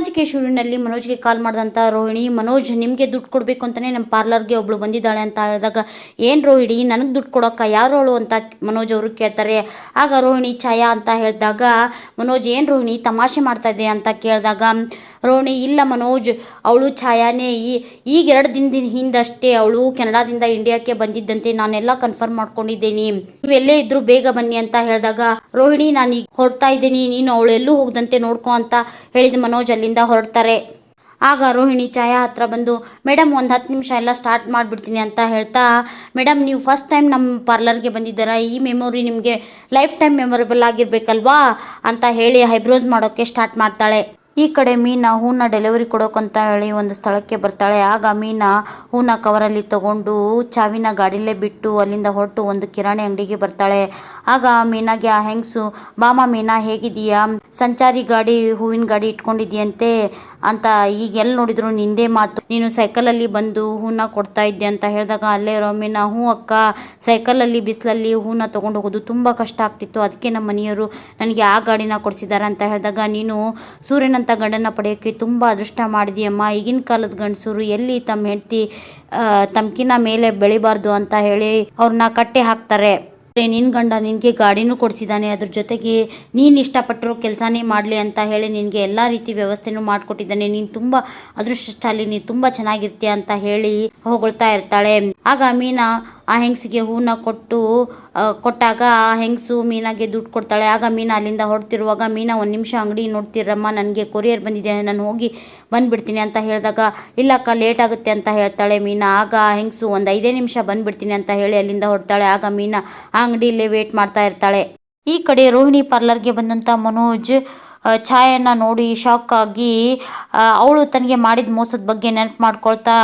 ಅಂಜಿಕೆ ಶುರುವಿನಲ್ಲಿ ಮನೋಜ್ಗೆ ಕಾಲ್ ಮಾಡಿದಂಥ ರೋಹಿಣಿ, ಮನೋಜ್, ನಿಮಗೆ ದುಡ್ಡು ಕೊಡಬೇಕು ಅಂತಲೇ ನಮ್ಮ ಪಾರ್ಲರ್ಗೆ ಒಬ್ಳು ಬಂದಿದ್ದಾಳೆ ಅಂತ ಹೇಳಿದಾಗ, ಏನು ರೋಹಿಣಿ, ನನಗೆ ದುಡ್ಡು ಕೊಡೋಕ್ಕ ಯಾರು ಅವಳು? ಅಂತ ಮನೋಜ್ ಅವರು ಕೇಳ್ತಾರೆ. ಆಗ ರೋಹಿಣಿ, ಛಾಯಾ ಅಂತ ಹೇಳಿದಾಗ, ಮನೋಜ್, ಏನು ರೋಹಿಣಿ, ತಮಾಷೆ ಮಾಡ್ತಾ ಇದೆ ಅಂತ ಕೇಳಿದಾಗ ರೋಹಿಣಿ ಇಲ್ಲ ಮನೋಜ್, ಅವಳು ಛಾಯಾನೇ. ಈ ಈಗ ಎರಡು ದಿನದ ಹಿಂದಷ್ಟೇ ಅವಳು ಕೆನಡಾದಿಂದ ಇಂಡಿಯಾಕ್ಕೆ ಬಂದಿದ್ದಂತೆ. ನಾನೆಲ್ಲ ಕನ್ಫರ್ಮ್ ಮಾಡ್ಕೊಂಡಿದ್ದೀನಿ. ನೀವೆಲ್ಲೇ ಇದ್ರು ಬೇಗ ಬನ್ನಿ ಅಂತ ಹೇಳಿದಾಗ, ರೋಹಿಣಿ, ನಾನು ಈಗ ಹೊರಡ್ತಾ ಇದ್ದೀನಿ. ನೀನು ಅವಳು ಎಲ್ಲೂ ಹೋಗದಂತೆ ನೋಡ್ಕೊ ಅಂತ ಹೇಳಿದ ಮನೋಜ್ ಅಲ್ಲಿಂದ ಹೊರಡ್ತಾರೆ. ಆಗ ರೋಹಿಣಿ ಛಾಯಾ ಹತ್ರ ಬಂದು ಮೇಡಮ್ ಒಂದು ಹತ್ತು ನಿಮಿಷ ಎಲ್ಲ ಸ್ಟಾರ್ಟ್ ಮಾಡಿಬಿಡ್ತೀನಿ ಅಂತ ಹೇಳ್ತಾ ಮೇಡಮ್ ನೀವು ಫಸ್ಟ್ ಟೈಮ್ ನಮ್ಮ ಪಾರ್ಲರ್ಗೆ ಬಂದಿದ್ದೀರಾ? ಈ ಮೆಮೊರಿ ನಿಮಗೆ ಲೈಫ್ ಟೈಮ್ ಮೆಮೊರೇಬಲ್ ಆಗಿರಬೇಕಲ್ವಾ? ಅಂತ ಹೇಳಿ ಹೈಬ್ರೋಸ್ ಮಾಡೋಕ್ಕೆ ಸ್ಟಾರ್ಟ್ ಮಾಡ್ತಾಳೆ. ಈ ಕಡೆ ಮೀನಾ ಹೂನ ಡೆಲಿವರಿ ಕೊಡೋಕಂತ ಹೇಳಿ ಒಂದು ಸ್ಥಳಕ್ಕೆ ಬರ್ತಾಳೆ. ಆಗ ಮೀನಾ ಹೂನ ಕವರಲ್ಲಿ ತಗೊಂಡು ಚಾವಿನ ಗಾಡಿಲೇ ಬಿಟ್ಟು ಅಲ್ಲಿಂದ ಹೊರಟು ಒಂದು ಕಿರಾಣಿ ಅಂಗಡಿಗೆ ಬರ್ತಾಳೆ. ಆಗ ಮೀನಾಗೆ ಆ ಹೆಂಗಸು, ಬಾಮ ಮೀನಾ ಹೇಗಿದೀಯಾ ಸಂಚಾರಿ ಗಾಡಿ, ಹೂವಿನ ಗಾಡಿ ಇಟ್ಕೊಂಡಿದ್ಯಂತೆ ಅಂತ ಈಗ ಎಲ್ಲಿ ನೋಡಿದ್ರು ನಿಂದೇ ಮಾತು. ನೀನು ಸೈಕಲಲ್ಲಿ ಬಂದು ಹೂನ ಕೊಡ್ತಾ ಇದ್ದೆ ಅಂತ ಹೇಳಿದಾಗ ಅಲ್ಲೇ ಇರೋ ಮೀನಾ, ಹೂ ಅಕ್ಕ, ಸೈಕಲಲ್ಲಿ ಬಿಸಿಲಲ್ಲಿ ಹೂನ ತೊಗೊಂಡು ಹೋಗೋದು ತುಂಬ ಕಷ್ಟ ಆಗ್ತಿತ್ತು. ಅದಕ್ಕೆ ನಮ್ಮ ಮನೆಯವರು ನನಗೆ ಆ ಗಾಡಿನ ಕೊಡಿಸಿದ್ದಾರೆ ಅಂತ ಹೇಳಿದಾಗ ನೀನು ಸೂರ್ಯನಂತ ಗಂಡನ ಪಡೆಯೋಕ್ಕೆ ತುಂಬ ಅದೃಷ್ಟ ಮಾಡಿದೆಯಮ್ಮ ಈಗಿನ ಕಾಲದ ಗಂಡಸರು ಎಲ್ಲಿ ತಮ್ಮ ಹೆಂಡತಿ ತಮ್ಕಿನ ಮೇಲೆ ಬೆಳಿಬಾರ್ದು ಅಂತ ಹೇಳಿ ಅವ್ರನ್ನ ಕಟ್ಟೆ ಹಾಕ್ತಾರೆ. ನಿನ್ನ ಗಂಡ ನಿನಗೆ ಗಾಡಿನೂ ಕೊಡಿಸಿದ್ದಾನೆ ಅದ್ರ ಜೊತೆಗೆ ನೀನು ಇಷ್ಟಪಟ್ಟರು ಕೆಲಸನೇ ಮಾಡಲಿ ಅಂತ ಹೇಳಿ ನಿನಗೆ ಎಲ್ಲ ರೀತಿ ವ್ಯವಸ್ಥೆನೂ ಮಾಡಿಕೊಟ್ಟಿದ್ದಾನೆ. ನೀನು ತುಂಬ ಅದೃಷ್ಟಶಾಲಿ, ನೀನು ತುಂಬ ಚೆನ್ನಾಗಿರ್ತೀಯ ಅಂತ ಹೇಳಿ ಹೊಗಳ್ತಾ ಇರ್ತಾಳೆ. ಆಗ ಮೀನಾ ಆ ಹೆಂಗಸಿಗೆ ಹೂನ ಕೊಟ್ಟು ಕೊಟ್ಟಾಗ ಆ ಹೆಂಗಸು ಮೀನಾಗೆ ದುಡ್ಡು ಕೊಡ್ತಾಳೆ. ಆಗ ಮೀನಾ ಅಲ್ಲಿಂದ ಹೊರಡ್ತಿರುವಾಗ, ಮೀನಾ, ಒಂದು ನಿಮಿಷ ಅಂಗಡಿ ನೋಡ್ತಿರಮ್ಮ, ನನಗೆ ಕೊರಿಯರ್ ಬಂದಿದೆ ನಾನು ಹೋಗಿ ಬಂದುಬಿಡ್ತೀನಿ ಅಂತ ಹೇಳಿದಾಗ, ಇಲ್ಲಕ್ಕ, ಲೇಟ್ ಆಗುತ್ತೆ ಅಂತ ಹೇಳ್ತಾಳೆ ಮೀನಾ. ಆಗ ಆ ಹೆಂಗಸು ಒಂದು ಐದೇ ನಿಮಿಷ ಬಂದುಬಿಡ್ತೀನಿ ಅಂತ ಹೇಳಿ ಅಲ್ಲಿಂದ ಹೊರಡ್ತಾಳೆ. ಆಗ ಮೀನಾ ಆ ಅಂಗಡಿಯಲ್ಲೇ ವೇಟ್ ಮಾಡ್ತಾ ಇರ್ತಾಳೆ. ಈ ಕಡೆ ರೋಹಿಣಿ ಪಾರ್ಲರ್ಗೆ ಬಂದಂಥ ಮನೋಜ್ ಛಾಯನ್ನ ನೋಡಿ ಶಾಕ್ ಆಗಿ ಅವಳು ತನಗೆ ಮಾಡಿದ ಮೋಸದ ಬಗ್ಗೆ ನೆನಪು ಮಾಡ್ಕೊಳ್ತಾ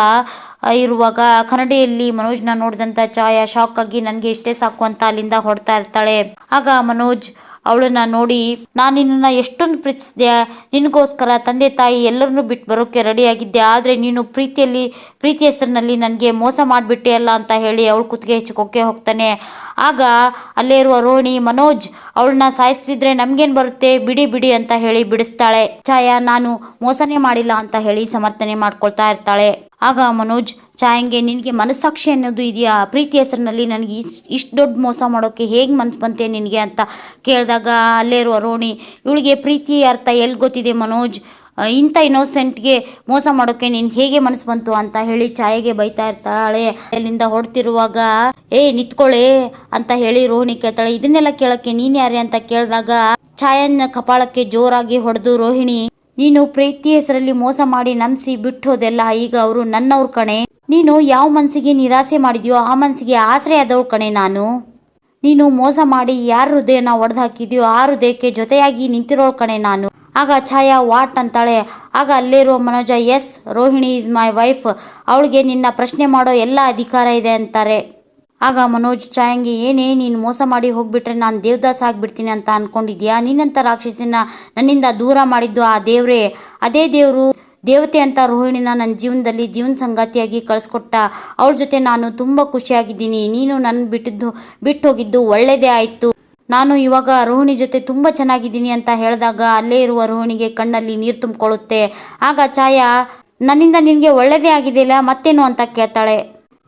ಇರುವಾಗ ಕನ್ನಡಿಯಲ್ಲಿ ಮನೋಜ್ನ ನೋಡಿದಂಥ ಛಾಯಾ ಶಾಕ್ ಆಗಿ, ನನಗೆ ಇಷ್ಟೇ ಸಾಕು ಅಂತ ಅಲ್ಲಿಂದ ಹೊಡ್ತಾ ಇರ್ತಾಳೆ. ಆಗ ಮನೋಜ್ ಅವಳನ್ನ ನೋಡಿ, ನಾನು ನಿನ್ನನ್ನು ಎಷ್ಟೊಂದು ಪ್ರೀತಿಸಿದೆ. ನಿನಗೋಸ್ಕರ ತಂದೆ ತಾಯಿ ಎಲ್ಲರನ್ನೂ ಬಿಟ್ಟು ಬರೋಕ್ಕೆ ರೆಡಿಯಾಗಿದ್ದೆ ಆದರೆ ನೀನು ಪ್ರೀತಿಯಲ್ಲಿ, ಪ್ರೀತಿ ಹೆಸರಿನಲ್ಲಿ ನನಗೆ ಮೋಸ ಮಾಡಿಬಿಟ್ಟೆ ಅಲ್ಲ ಅಂತ ಹೇಳಿ ಅವಳು ಕುತ್ತಿಗೆ ಹೆಚ್ಚಿಕೊಕ್ಕೆ ಹೋಗ್ತಾನೆ. ಆಗ ಅಲ್ಲೇ ಇರುವ ರೋಹಿಣಿ, ಮನೋಜ್, ಅವಳನ್ನ ಸಾಯಿಸಿದ್ರೆ ನಮ್ಗೇನು ಬರುತ್ತೆ? ಬಿಡಿ ಬಿಡಿ ಅಂತ ಹೇಳಿ ಬಿಡಿಸ್ತಾಳೆ. ಛಾಯಾ, ನಾನು ಮೋಸನೇ ಮಾಡಿಲ್ಲ ಅಂತ ಹೇಳಿ ಸಮರ್ಥನೆ ಮಾಡ್ಕೊಳ್ತಾ ಇರ್ತಾಳೆ. ಆಗ ಮನೋಜ್ ಛಾಯಂಗೆ ನಿನಗೆ ಮನಸ್ಸಾಕ್ಷಿ ಅನ್ನೋದು ಇದೆಯಾ? ಪ್ರೀತಿ ಹೆಸರಿನಲ್ಲಿ ನನಗೆ ಇಷ್ಟು ಇಷ್ಟು ದೊಡ್ಡ ಮೋಸ ಮಾಡೋಕ್ಕೆ ಹೇಗೆ ಮನ್ಸು ಬಂತೆ ನಿನಗೆ ಅಂತ ಕೇಳಿದಾಗ ಅಲ್ಲೇ ಇರುವ ರೋಣಿ, ಇವಳಿಗೆ ಪ್ರೀತಿ ಅರ್ಥ ಎಲ್ಲಿ ಗೊತ್ತಿದೆ ಮನೋಜ್? ಇಂಥ ಇನ್ನೋಸೆಂಟ್ಗೆ ಮೋಸ ಮಾಡೋಕ್ಕೆ ನೀನು ಹೇಗೆ ಮನಸ್ಸು ಬಂತು? ಅಂತ ಹೇಳಿ ಛಾಯೆಗೆ ಬೈತಾ ಇರ್ತಾಳೆ. ಅಲ್ಲಿಂದ ಹೊಡ್ತಿರುವಾಗ ಏ, ನಿತ್ಕೊಳ್ಳೆ ಅಂತ ಹೇಳಿ ರೋಹಿಣಿ ಕೇಳ್ತಾಳೆ. ಇದನ್ನೆಲ್ಲ ಕೇಳಕ್ಕೆ ನೀನು ಯಾರೇ ಅಂತ ಕೇಳಿದಾಗ ಛಾಯನ್ನ ಕಪಾಳಕ್ಕೆ ಜೋರಾಗಿ ಹೊಡೆದು ರೋಹಿಣಿ, ನೀನು ಪ್ರೀತಿ ಹೆಸರಲ್ಲಿ ಮೋಸ ಮಾಡಿ ನಂಬಿಸಿ ಬಿಟ್ಟೋದೆಲ್ಲ ಈಗ ಅವರು ನನ್ನವ್ರ ಕಣೆ. ನೀನು ಯಾವ ಮನಸ್ಸಿಗೆ ನಿರಾಸೆ ಮಾಡಿದ್ಯೋ ಆ ಮನಸ್ಸಿಗೆ ಆಸರೆ ಆದವಳು ಕಣೆ ನಾನು. ನೀನು ಮೋಸ ಮಾಡಿ ಯಾರ ಹೃದಯನ ಒಡೆದು ಹಾಕಿದ್ಯೋ ಆ ಹೃದಯಕ್ಕೆ ಜೊತೆಯಾಗಿ ನಿಂತಿರೋಳು ಕಣೆ ನಾನು. ಆಗ ಛಾಯಾ ವಾಟ್ ಅಂತಾಳೆ. ಆಗ ಅಲ್ಲೇ Manoj, yes, Rohini is my wife. ಅವಳಿಗೆ ನಿನ್ನ ಪ್ರಶ್ನೆ ಮಾಡೋ ಎಲ್ಲ ಅಧಿಕಾರ ಇದೆ ಅಂತಾರೆ. ಆಗ ಮನೋಜ್, ಛಾಯಂಗೆ, ಏನೇ, ನೀನು ಮೋಸ ಮಾಡಿ ಹೋಗ್ಬಿಟ್ರೆ ನಾನು ದೇವದಾಸ್ ಆಗಿಬಿಡ್ತೀನಿ ಅಂತ ಅನ್ಕೊಂಡಿದ್ಯಾ? ನಿನ್ನಂಥ ರಾಕ್ಷಸಿನ ನನ್ನಿಂದ ದೂರ ಮಾಡಿದ್ದು ಆ ದೇವರೇ. ಅದೇ ದೇವರು ದೇವತೆ ಅಂತ ರೋಹಿಣಿನ ನನ್ನ ಜೀವನದಲ್ಲಿ ಜೀವನ ಸಂಗಾತಿಯಾಗಿ ಕಳಿಸ್ಕೊಟ್ಟ ಅವಳ ಜೊತೆ ನಾನು ತುಂಬ ಖುಷಿಯಾಗಿದ್ದೀನಿ. ನೀನು ನನ್ನ ಬಿಟ್ಟಿದ್ದು ಬಿಟ್ಟು ಹೋಗಿದ್ದು ಒಳ್ಳೆಯದೇ ಆಯಿತು. ನಾನು ಇವಾಗ ರೋಹಿಣಿ ಜೊತೆ ತುಂಬ ಚೆನ್ನಾಗಿದ್ದೀನಿ ಅಂತ ಹೇಳಿದಾಗ ಅಲ್ಲೇ ಇರುವ ರೋಹಿಣಿಗೆ ಕಣ್ಣಲ್ಲಿ ನೀರು ತುಂಬಿಕೊಳ್ಳುತ್ತೆ. ಆಗ ಛಾಯಾ, ನನ್ನಿಂದ ನಿನಗೆ ಒಳ್ಳೆಯದೇ ಆಗಿದೆಯಲ್ಲ ಮತ್ತೇನು ಅಂತ ಕೇಳ್ತಾಳೆ.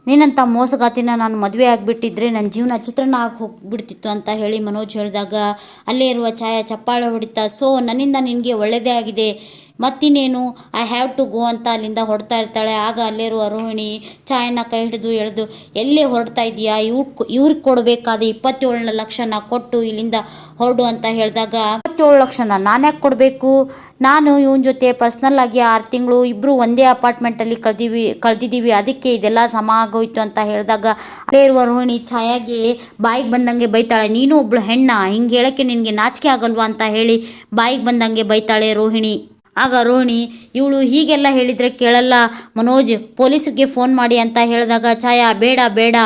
ನೀನಂಥ ಮೋಸಗಾತಿನ ನಾನು ಮದುವೆ ಆಗಿಬಿಟ್ಟಿದ್ರೆ ನನ್ನ ಜೀವನ ಚಿತ್ರಣ ಆಗಿ ಹೋಗ್ಬಿಡ್ತಿತ್ತು ಅಂತ ಹೇಳಿ ಮನೋಜ್ ಹೇಳಿದಾಗ, ಅಲ್ಲೇ ಇರುವ ಛಾಯಾ ಚಪ್ಪಾಳೆ ಹೊಡಿತಾ, ಸೊ, ನನ್ನಿಂದ ನಿನಗೆ ಒಳ್ಳೆಯದೇ ಆಗಿದೆ. ಮತ್ತಿನ್ನೇನು ಐ ಹ್ಯಾವ್ ಟು ಗೋ ಅಂತ ಅಲ್ಲಿಂದ ಹೊರಡ್ತಾ ಇರ್ತಾಳೆ. ಆಗ ಅಲ್ಲಿರುವ ರೋಹಿಣಿ ಚಾಯನ್ನ ಕೈ ಹಿಡಿದು ಎಳೆದು ಎಲ್ಲಿ ಹೊರಡ್ತಾ ಇದೆಯಾ ಇವ್ ಇವ್ರಿಗೆ ಕೊಡಬೇಕಾದ ಇಪ್ಪತ್ತೇಳನ ಲಕ್ಷನ ಕೊಟ್ಟು ಇಲ್ಲಿಂದ ಹೊರಡು ಅಂತ ಹೇಳಿದಾಗ, ಇಪ್ಪತ್ತೇಳು ಲಕ್ಷನ ನಾನ್ಯಾಕೆ ಕೊಡಬೇಕು? ನಾನು ಇವನ ಜೊತೆ ಪರ್ಸ್ನಲ್ ಆಗಿ ಆರು ತಿಂಗಳು ಇಬ್ಬರು ಒಂದೇ ಅಪಾರ್ಟ್ಮೆಂಟಲ್ಲಿ ಕಳೆದಿವಿ ಕಳೆದಿದ್ದೀವಿ ಅದಕ್ಕೆ ಇದೆಲ್ಲ ಸಮ ಆಗೋಯ್ತು ಅಂತ ಹೇಳಿದಾಗ ಅಲ್ಲೇ ಇರುವ ರೋಹಿಣಿ ಛಾಯಾಗೆ ಬಾಯಿಗೆ ಬಂದಂಗೆ ಬೈತಾಳೆ, ನೀನು ಒಬ್ಳು ಹೆಣ್ಣ, ಹಿಂಗೆ ಹೇಳೋಕ್ಕೆ ನಿನಗೆ ನಾಚಿಕೆ ಆಗಲ್ವಾ? ಅಂತ ಹೇಳಿ ಬಾಯಿಗೆ ಬಂದಂಗೆ ಬೈತಾಳೆ ರೋಹಿಣಿ. ಆಗ ರೋಹಿಣಿ ಇವಳು ಹೀಗೆಲ್ಲ ಹೇಳಿದರೆ ಕೇಳಲ್ಲ. ಮನೋಜ್ ಪೊಲೀಸರಿಗೆ ಫೋನ್ ಮಾಡಿ ಅಂತ ಹೇಳಿದಾಗ, ಛಾಯಾ, ಬೇಡ ಬೇಡ.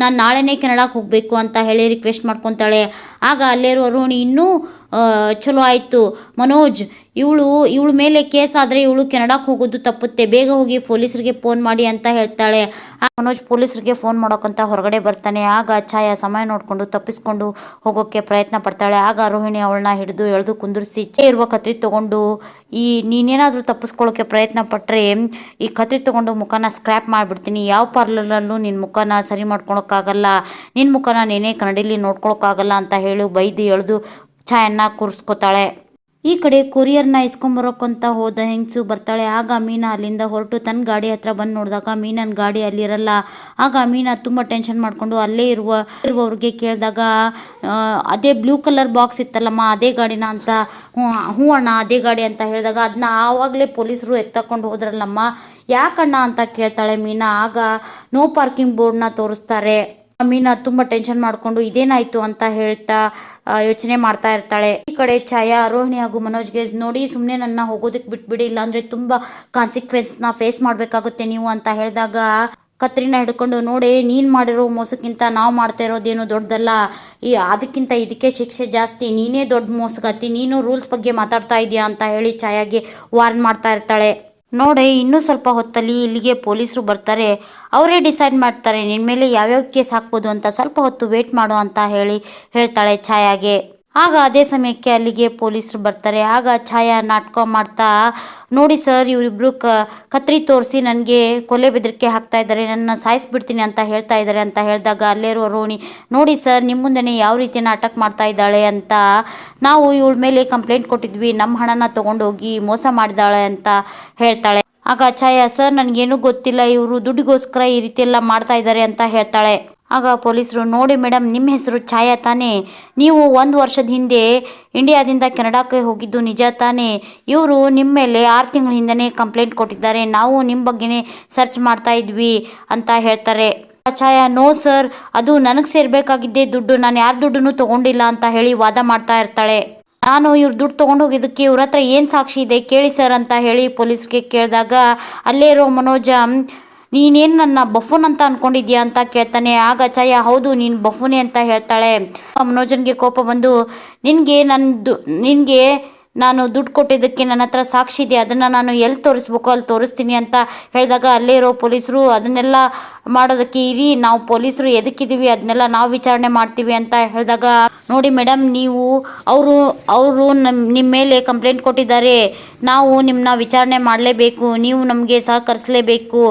ನಾನು ನಾಳೆನೇ ಕೆನಡಾಕ್ಕೆ ಹೋಗಬೇಕು ಅಂತ ಹೇಳಿ ರಿಕ್ವೆಸ್ಟ್ ಮಾಡ್ಕೊತಾಳೆ. ಆಗ ಅಲ್ಲಿರುವ ರೋಹಿಣಿ ಇನ್ನೂ ಚಲೋ ಆಯಿತು. ಮನೋಜ್ ಇವಳು, ಇವಳ ಮೇಲೆ ಕೇಸ್ ಆದರೆ ಇವಳು ಕೆನಡಾಕ್ಕೆ ಹೋಗೋದು ತಪ್ಪುತ್ತೆ. ಬೇಗ ಹೋಗಿ ಪೊಲೀಸರಿಗೆ ಫೋನ್ ಮಾಡಿ ಅಂತ ಹೇಳ್ತಾಳೆ. ಆ ಮನೋಜ್ ಪೊಲೀಸರಿಗೆ ಫೋನ್ ಮಾಡೋಕ್ಕಂತ ಹೊರಗಡೆ ಬರ್ತಾನೆ. ಆಗ ಛಾಯಾ ಸಮಯ ನೋಡಿಕೊಂಡು ತಪ್ಪಿಸ್ಕೊಂಡು ಹೋಗೋಕ್ಕೆ ಪ್ರಯತ್ನ ಪಡ್ತಾಳೆ. ಆಗ ರೋಹಿಣಿ ಅವಳನ್ನ ಹಿಡಿದು ಎಳೆದು ಕುಂದಿರಿಸಿ ಇರುವ ಕತ್ರಿ ತಗೊಂಡು ಈ ನೀನೇನಾದರೂ ತಪ್ಪಿಸ್ಕೊಳ್ಳೋಕೆ ಪ್ರಯತ್ನ ಪಟ್ಟರೆ ಈ ಕತ್ರಿ ತಗೊಂಡು ಮುಖನ ಸ್ಕ್ರ್ಯಾಪ್ ಮಾಡಿಬಿಡ್ತೀನಿ. ಯಾವ ಪಾರ್ಲರಲ್ಲೂ ನಿನ್ನ ಮುಖನ ಸರಿ ಮಾಡ್ಕೊಳೋಕ್ಕಾಗಲ್ಲ. ನಿನ್ನ ಮುಖನ ನೀನೇ ಕನ್ನಡಿಲಿ ನೋಡ್ಕೊಳಕ್ಕಾಗಲ್ಲ ಅಂತ ಹೇಳಿ ಬೈದು ಎಳೆದು ಛಾಯನ್ನ ಕೂರಿಸ್ಕೊತಾಳೆ. ಈ ಕಡೆ ಕೊರಿಯರ್ನ ಇಸ್ಕೊಂಬರೋಕ್ಕಂತ ಹೋದ ಹೆಂಗಸು ಬರ್ತಾಳೆ. ಆಗ ಮೀನಾ ಅಲ್ಲಿಂದ ಹೊರಟು ತನ್ನ ಗಾಡಿ ಹತ್ರ ಬಂದು ನೋಡಿದಾಗ ಮೀನನ ಗಾಡಿ ಅಲ್ಲಿರಲ್ಲ. ಆಗ ಮೀನಾ ತುಂಬ ಟೆನ್ಷನ್ ಮಾಡಿಕೊಂಡು ಅಲ್ಲೇ ಇರುವ ಇರುವವ್ರಿಗೆ ಕೇಳಿದಾಗ ಅದೇ ಬ್ಲೂ ಕಲರ್ ಬಾಕ್ಸ್ ಇತ್ತಲ್ಲಮ್ಮ, ಅದೇ ಗಾಡಿನ ಅಂತ, ಹ್ಞೂ ಅಣ್ಣ, ಅದೇ ಗಾಡಿ ಅಂತ ಹೇಳಿದಾಗ ಅದನ್ನ ಆವಾಗಲೇ ಪೊಲೀಸರು ಎತ್ತಕೊಂಡು ಹೋದ್ರಲ್ಲಮ್ಮ. ಯಾಕಣ್ಣ ಅಂತ ಕೇಳ್ತಾಳೆ ಮೀನಾ. ಆಗ ನೋ ಪಾರ್ಕಿಂಗ್ ಬೋರ್ಡ್ನ ತೋರಿಸ್ತಾರೆ. ಮೀನಾ ತುಂಬಾ ಟೆನ್ಷನ್ ಮಾಡ್ಕೊಂಡು ಇದೇನಾಯ್ತು ಅಂತ ಹೇಳ್ತಾ ಯೋಚನೆ ಮಾಡ್ತಾ ಇರ್ತಾಳೆ. ಈ ಕಡೆ ಛಾಯಾ, ರೋಹಿಣಿ ಹಾಗೂ ಮನೋಜ್ಗೆ ನೋಡಿ ಸುಮ್ಮನೆ ನನ್ನ ಹೋಗೋದಕ್ಕೆ ಬಿಟ್ಬಿಡಿ, ಇಲ್ಲಾಂದ್ರೆ ಕಾನ್ಸಿಕ್ವೆನ್ಸ್ನ ಫೇಸ್ ಮಾಡಬೇಕಾಗುತ್ತೆ ನೀವು ಅಂತ ಹೇಳಿದಾಗ, ಕತ್ರಿನ ಹಿಡ್ಕೊಂಡು, ನೋಡಿ, ನೀನ್ ಮಾಡಿರೋ ಮೋಸಕ್ಕಿಂತ ನಾವು ಮಾಡ್ತಾ ಇರೋದೇನು ದೊಡ್ಡದಲ್ಲ. ಈ, ಅದಕ್ಕಿಂತ ಇದಕ್ಕೆ ಶಿಕ್ಷೆ ಜಾಸ್ತಿ, ನೀನೇ ದೊಡ್ಡ ಮೋಸಗತ್ತಿ ನೀನು ರೂಲ್ಸ್ ಬಗ್ಗೆ ಮಾತಾಡ್ತಾ ಇದೀಯಾ ಅಂತ ಹೇಳಿ ಛಾಯಾಗೆ ವಾರ್ನ್ ಮಾಡ್ತಾ ಇರ್ತಾಳೆ. ನೋಡಿ, ಇನ್ನೂ ಸ್ವಲ್ಪ ಹೊತ್ತಲ್ಲಿ ಇಲ್ಲಿಗೆ ಪೊಲೀಸರು ಬರ್ತಾರೆ. ಅವರೇ ಡಿಸೈಡ್ ಮಾಡ್ತಾರೆ ನಿನ್ನ ಮೇಲೆ ಯಾವ್ಯಾವ ಕೇಸ್ ಹಾಕ್ಬೋದು ಅಂತ ಸ್ವಲ್ಪ ಹೊತ್ತು ವೇಟ್ ಮಾಡು ಅಂತ ಹೇಳಿ ಹೇಳ್ತಾಳೆ ಛಾಯಾಗೆ. ಆಗ ಅದೇ ಸಮಯಕ್ಕೆ ಅಲ್ಲಿಗೆ ಪೊಲೀಸರು ಬರ್ತಾರೆ. ಆಗ ಛಾಯಾ ನಾಟಕ ಮಾಡ್ತಾ, ನೋಡಿ ಸರ್ ಇವರಿಬ್ಬರು ಕ, ಕತ್ರಿ ತೋರಿಸಿ ನನಗೆ ಕೊಲೆ ಬೆದರಿಕೆ ಹಾಕ್ತಾ ಇದ್ದಾರೆ. ನನ್ನ ಸಾಯಿಸ್ಬಿಡ್ತೀನಿ ಅಂತ ಹೇಳ್ತಾ ಇದ್ದಾರೆ ಅಂತ ಹೇಳಿದಾಗ ಅಲ್ಲೇರೋ ರೋಣಿ, ನೋಡಿ ಸರ್ ನಿಮ್ಮ ಮುಂದೆನೇ ಯಾವ ರೀತಿ ನಾಟಕ ಮಾಡ್ತಾ ಇದ್ದಾಳೆ ಅಂತ ನಾವು ಇವಳ ಮೇಲೆ ಕಂಪ್ಲೇಂಟ್ ಕೊಟ್ಟಿದ್ವಿ. ನಮ್ಮ ಹಣನ ತೊಗೊಂಡೋಗಿ ಮೋಸ ಮಾಡಿದಾಳೆ ಅಂತ ಹೇಳ್ತಾಳೆ. ಆಗ ಛಾಯಾ, ಸರ್, ನನಗೇನೂ ಗೊತ್ತಿಲ್ಲ. ಇವರು ದುಡ್ಡಿಗೋಸ್ಕರ ಈ ರೀತಿ ಎಲ್ಲ ಮಾಡ್ತಾ ಇದ್ದಾರೆ ಅಂತ ಹೇಳ್ತಾಳೆ. ಆಗ ಪೊಲೀಸರು, ನೋಡಿ ಮೇಡಮ್ ನಿಮ್ಮ ಹೆಸರು ಛಾಯಾ ತಾನೇ. ನೀವು ಒಂದು ವರ್ಷದ ಹಿಂದೆ ಇಂಡಿಯಾದಿಂದ ಕೆನಡಾಕ್ಕೆ ಹೋಗಿದ್ದು ನಿಜ ತಾನೇ. ಇವರು ನಿಮ್ಮ ಮೇಲೆ ಆರು ತಿಂಗಳ ಹಿಂದೆನೇ ಕಂಪ್ಲೇಂಟ್ ಕೊಟ್ಟಿದ್ದಾರೆ. ನಾವು ನಿಮ್ಮ ಬಗ್ಗೆನೇ ಸರ್ಚ್ ಮಾಡ್ತಾ ಇದ್ವಿ, ಅಂತ ಹೇಳ್ತಾರೆ. ಛಾಯಾ, ನೋ ಸರ್, ಅದು ನನಗೆ ಸೇರಬೇಕಾಗಿದ್ದೇ ದುಡ್ಡು. ನಾನು ಯಾರ ದುಡ್ಡನ್ನು ತೊಗೊಂಡಿಲ್ಲ ಅಂತ ಹೇಳಿ ವಾದ ಮಾಡ್ತಾ ಇರ್ತಾಳೆ. ನಾನು ಇವ್ರು ದುಡ್ಡು ತೊಗೊಂಡು ಹೋಗಿದ್ದಕ್ಕೆ ಇವ್ರ ಹತ್ರ ಏನು ಸಾಕ್ಷಿ ಇದೆ ಕೇಳಿ ಸರ್, ಅಂತ ಹೇಳಿ ಪೊಲೀಸ್ಗೆ ಕೇಳಿದಾಗ, ಅಲ್ಲೇ ಇರೋ ಮನೋಜ ನೀನೇನು ನನ್ನ ಬಫೂನ್ ಅಂತ ಅನ್ಕೊಂಡಿದ್ಯಾ ಅಂತ ಕೇಳ್ತಾನೆ. ಆಗ ಛಾಯಾ ಹೌದು, ನೀನು ಬಫೂನೆ ಅಂತ ಹೇಳ್ತಾಳೆ. ಮನೋಜನ್ಗೆ ಕೋಪ ಬಂದು, ನಿನಗೆ ನಂದು, ನಿನಗೆ ನಾನು ದುಡ್ಡು ಕೊಟ್ಟಿದ್ದಕ್ಕೆ ನನ್ನ ಹತ್ರ ಸಾಕ್ಷಿ ಇದೆ ಅದನ್ನು ನಾನು ಎಲ್ಲಿ ತೋರಿಸ್ಬೇಕು? ಅಲ್ಲಿ ತೋರಿಸ್ತೀನಿ ಅಂತ ಹೇಳಿದಾಗ ಅಲ್ಲೇ ಇರೋ ಪೊಲೀಸರು ಅದನ್ನೆಲ್ಲ ಮಾಡೋದಕ್ಕೆ ಇರಿ, ನಾವು ಪೊಲೀಸರು ಎದಕ್ಕಿದ್ದೀವಿ ಅದನ್ನೆಲ್ಲ ನಾವು ವಿಚಾರಣೆ ಮಾಡ್ತೀವಿ ಅಂತ ಹೇಳಿದಾಗ, ನೋಡಿ ಮೇಡಮ್, ನೀವು ಅವರು ಅವರು ನಮ್ಮ ನಿಮ್ಮ ಮೇಲೆ ಕಂಪ್ಲೇಂಟ್ ಕೊಟ್ಟಿದ್ದಾರೆ. ನಾವು ನಿಮ್ಮನ್ನ ವಿಚಾರಣೆ ಮಾಡಲೇಬೇಕು, ನೀವು ನಮಗೆ ಸಹಕರಿಸಲೇಬೇಕು.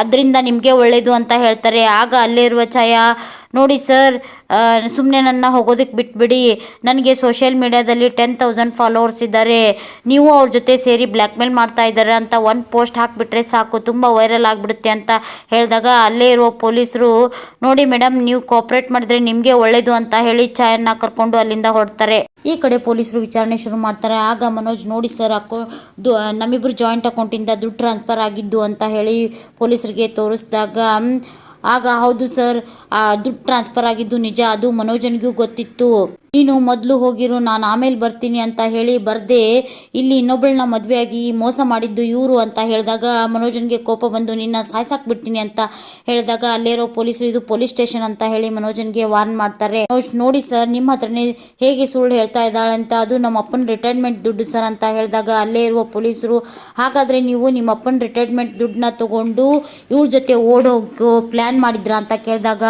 ಅದರಿಂದ ನಿಮಗೆ ಒಳ್ಳೆಯದು ಅಂತ ಹೇಳ್ತಾರೆ. ಆಗ ಅಲ್ಲೇ ಇರುವ ಛಾಯಾ ನೋಡಿ ಸರ್ ಸುಮ್ಮನೆ ನನ್ನ ಹೋಗೋದಕ್ಕೆ ಬಿಟ್ಬಿಡಿ. ನನಗೆ ಸೋಷಿಯಲ್ ಮೀಡ್ಯಾದಲ್ಲಿ ಟೆನ್ ತೌಸಂಡ್ ಫಾಲೋವರ್ಸ್ ಇದ್ದಾರೆ. ನೀವು ಅವ್ರ ಜೊತೆ ಸೇರಿ ಬ್ಲ್ಯಾಕ್ ಮೇಲ್ ಮಾಡ್ತಾ ಇದ್ದಾರೆ ಅಂತ ಒಂದು ಪೋಸ್ಟ್ ಹಾಕಿಬಿಟ್ರೆ ಸಾಕು, ತುಂಬ ವೈರಲ್ ಆಗಿಬಿಡುತ್ತೆ ಅಂತ ಹೇಳಿದಾಗ ಅಲ್ಲೇ ಇರುವ ಪೊಲೀಸರು, ನೋಡಿ ಮೇಡಮ್ ನೀವು ಕೋಪರೇಟ್ ಮಾಡಿದ್ರೆ ನಿಮಗೆ ಒಳ್ಳೇದು ಅಂತ ಹೇಳಿ ಚಾಯನ್ನ ಕರ್ಕೊಂಡು ಅಲ್ಲಿಂದ ಹೊಡ್ತಾರೆ ಈ ಕಡೆ ಪೊಲೀಸರು ವಿಚಾರಣೆ ಶುರು ಮಾಡ್ತಾರೆ. ಆಗ ಮನೋಜ್, ನೋಡಿ ಸರ್, ಅಕೌ, ದು ನಮ್ಮಿಬ್ಬರು ಜಾಯಿಂಟ್ ಅಕೌಂಟಿಂದ ದುಡ್ಡು ಟ್ರಾನ್ಸ್ಫರ್ ಆಗಿದ್ದು ಅಂತ ಹೇಳಿ ಪೊಲೀಸರಿಗೆ ತೋರಿಸಿದಾಗ ಆಗ ಹೌದು ಸರ್ ದುಡ್ಡು ಟ್ರಾನ್ಸ್ಫರ್ ಆಗಿದ್ದು ನಿಜ ಅದು ಮನೋಜನಿಗೂ ಗೊತ್ತಿತ್ತು. ನೀನು ಮೊದಲು ಹೋಗಿರು, ನಾನು ಆಮೇಲೆ ಬರ್ತೀನಿ ಅಂತ ಹೇಳಿ ಬರ್ದೆ ಇಲ್ಲಿ ಇನ್ನೊಬ್ಬಳನ್ನ ಮದುವೆಯಾಗಿ ಮೋಸ ಮಾಡಿದ್ದು ಇವರು ಅಂತ ಹೇಳಿದಾಗ ಮನೋಜನ್ಗೆ ಕೋಪ ಬಂದು, ನಿನ್ನ ಬಿಡ್ತೀನಿ ಅಂತ ಹೇಳಿದಾಗ ಅಲ್ಲೇರೋ ಪೊಲೀಸರು, ಇದು ಪೊಲೀಸ್ ಸ್ಟೇಷನ್ ಅಂತ ಹೇಳಿ ಮನೋಜನ್ಗೆ ವಾರ್ನ್ ಮಾಡ್ತಾರೆ. ಮನೋಜ್, ನೋಡಿ ಸರ್, ನಿಮ್ಮ ಹತ್ರನೇ ಹೇಗೆ ಸುಳ್ಳು ಹೇಳ್ತಾ ಇದ್ದಾಳೆ ಅಂತ ಅದು ನಮ್ಮ ಅಪ್ಪನ ರಿಟೈರ್ಮೆಂಟ್ ದುಡ್ಡು ಸರ್ ಅಂತ ಹೇಳಿದಾಗ ಅಲ್ಲೇ ಇರುವ ಪೊಲೀಸರು, ಹಾಗಾದ್ರೆ ನೀವು ನಿಮ್ಮ ಅಪ್ಪನ ರಿಟೈರ್ಮೆಂಟ್ ದುಡ್ಡನ್ನ ತಗೊಂಡು ಇವ್ರ ಜೊತೆ ಓಡೋಗೋ ಪ್ಲ್ಯಾನ್ ಮಾಡಿದ್ರಾ ಅಂತ ಕೇಳಿದಾಗ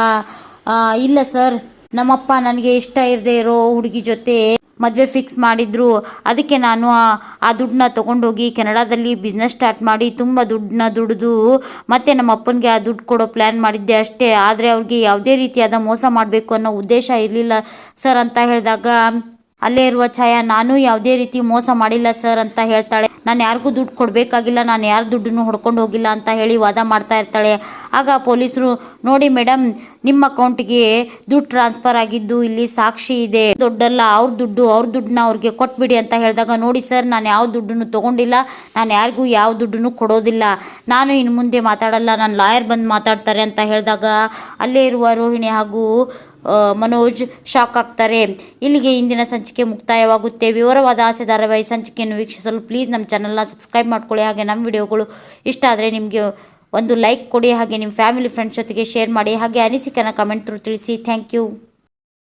ಇಲ್ಲ ಸರ್ ನಮ್ಮಪ್ಪ ನನಗೆ ಇಷ್ಟ ಇರದೇ ಇರೋ ಹುಡುಗಿ ಜೊತೆ ಮದುವೆ ಫಿಕ್ಸ್ ಮಾಡಿದ್ರು. ಅದಕ್ಕೆ ನಾನು ಆ ದುಡ್ಡನ್ನ ತೊಗೊಂಡೋಗಿ ಕೆನಡಾದಲ್ಲಿ ಬಿಸ್ನೆಸ್ ಸ್ಟಾರ್ಟ್ ಮಾಡಿ ತುಂಬ ದುಡ್ಡನ್ನ ದುಡಿದು ಮತ್ತೆ ನಮ್ಮ ಅಪ್ಪನಿಗೆ ಆ ದುಡ್ಡು ಕೊಡೋ ಪ್ಲ್ಯಾನ್ ಮಾಡಿದ್ದೆ ಅಷ್ಟೇ. ಆದರೆ ಅವ್ರಿಗೆ ಯಾವುದೇ ರೀತಿಯಾದ ಮೋಸ ಮಾಡಬೇಕು ಅನ್ನೋ ಉದ್ದೇಶ ಇರಲಿಲ್ಲ ಸರ್ ಅಂತ ಹೇಳಿದಾಗ ಅಲ್ಲೇ ಇರುವ ಛಾಯಾ, ನಾನು ಯಾವುದೇ ರೀತಿ ಮೋಸ ಮಾಡಿಲ್ಲ ಸರ್ ಅಂತ ಹೇಳ್ತಾಳೆ. ನಾನು ಯಾರಿಗೂ ದುಡ್ಡು ಕೊಡಬೇಕಾಗಿಲ್ಲ, ನಾನು ಯಾರು ದುಡ್ಡನ್ನು ಹೊಡ್ಕೊಂಡು ಹೋಗಿಲ್ಲ ಅಂತ ಹೇಳಿ ವಾದ ಮಾಡ್ತಾ ಇರ್ತಾಳೆ. ಆಗ ಪೊಲೀಸರು, ನೋಡಿ ಮೇಡಮ್ ನಿಮ್ಮ ಅಕೌಂಟ್ಗೆ ದುಡ್ಡು ಟ್ರಾನ್ಸ್ಫರ್ ಆಗಿದ್ದು ಇಲ್ಲಿ ಸಾಕ್ಷಿ ಇದೆ. ದೊಡ್ಡಲ್ಲ, ಅವ್ರ ದುಡ್ಡು, ಅವ್ರ ದುಡ್ಡನ್ನ ಅವ್ರಿಗೆ ಕೊಟ್ಬಿಡಿ ಅಂತ ಹೇಳಿದಾಗ, ನೋಡಿ ಸರ್, ನಾನು ಯಾವ ದುಡ್ಡನ್ನು ತೊಗೊಂಡಿಲ್ಲ, ನಾನು ಯಾರಿಗೂ ಯಾವ ದುಡ್ಡನ್ನು ಕೊಡೋದಿಲ್ಲ. ನಾನು ಇನ್ನು ಮುಂದೆ ಮಾತಾಡಲ್ಲ, ನಾನು ಲಾಯರ್ ಬಂದು ಮಾತಾಡ್ತಾರೆ ಅಂತ ಹೇಳಿದಾಗ, ಅಲ್ಲೇ ಇರುವ ರೋಹಿಣಿ ಹಾಗೂ ಮನೋಜ್ ಶಾಕ್ ಆಗ್ತಾರೆ. ಇಲ್ಲಿಗೆ ಇಂದಿನ ಸಂಚಿಕೆ ಮುಕ್ತಾಯವಾಗುತ್ತೆ. ವಿವರವಾದ ಆಸೆ ಧಾರಾವಾಹಿ ಸಂಚಿಕೆಯನ್ನು ವೀಕ್ಷಿಸಲು ಪ್ಲೀಸ್ ನಮ್ಮ ಚಾನಲ್ನ ಸಬ್ಸ್ಕ್ರೈಬ್ ಮಾಡ್ಕೊಳ್ಳಿ. ಹಾಗೆ ನಮ್ಮ ವಿಡಿಯೋಗಳು ಇಷ್ಟ ಆದರೆ ನಿಮಗೆ ಒಂದು ಲೈಕ್ ಕೊಡಿ. ಹಾಗೆ ನಿಮ್ಮ ಫ್ಯಾಮಿಲಿ ಫ್ರೆಂಡ್ಸ್ ಜೊತೆಗೆ ಶೇರ್ ಮಾಡಿ. ಹಾಗೆ ಅನಿಸಿಕೆನ ಕಮೆಂಟ್ ಥ್ರೂ ತಿಳಿಸಿ. Thank you